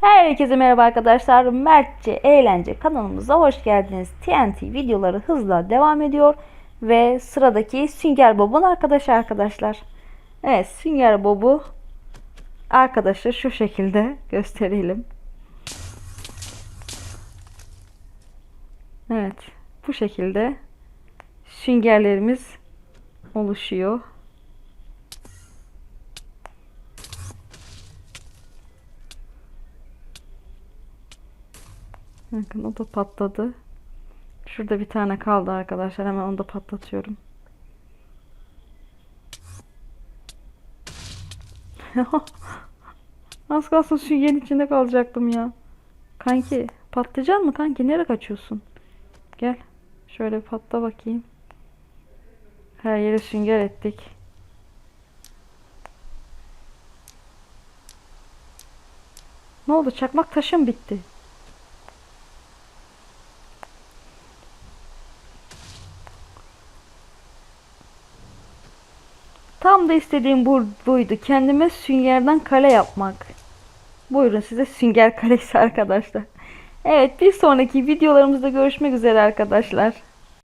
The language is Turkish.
Herkese merhaba arkadaşlar. Mertçe Eğlence kanalımıza hoş geldiniz. TNT videoları hızla devam ediyor. Ve sıradaki Sünger Bob'un arkadaşı arkadaşlar. Evet Sünger Bob'u arkadaşı şu şekilde gösterelim. Evet bu şekilde süngerlerimiz oluşuyor. Bakın o da patladı. Şurada bir tane kaldı arkadaşlar. Hemen onu da patlatıyorum. Az kalsın şu yen içinde kalacaktım ya. Kanki patlayacak mı kanki? Nereye kaçıyorsun? Gel. Şöyle bir patla bakayım. Her yeri sünger ettik. Ne oldu? Çakmak taşım bitti. Tam da istediğim bu, buydu. Kendime süngerden kale yapmak. Buyurun size sünger kalesi arkadaşlar. Evet bir sonraki videolarımızda görüşmek üzere arkadaşlar.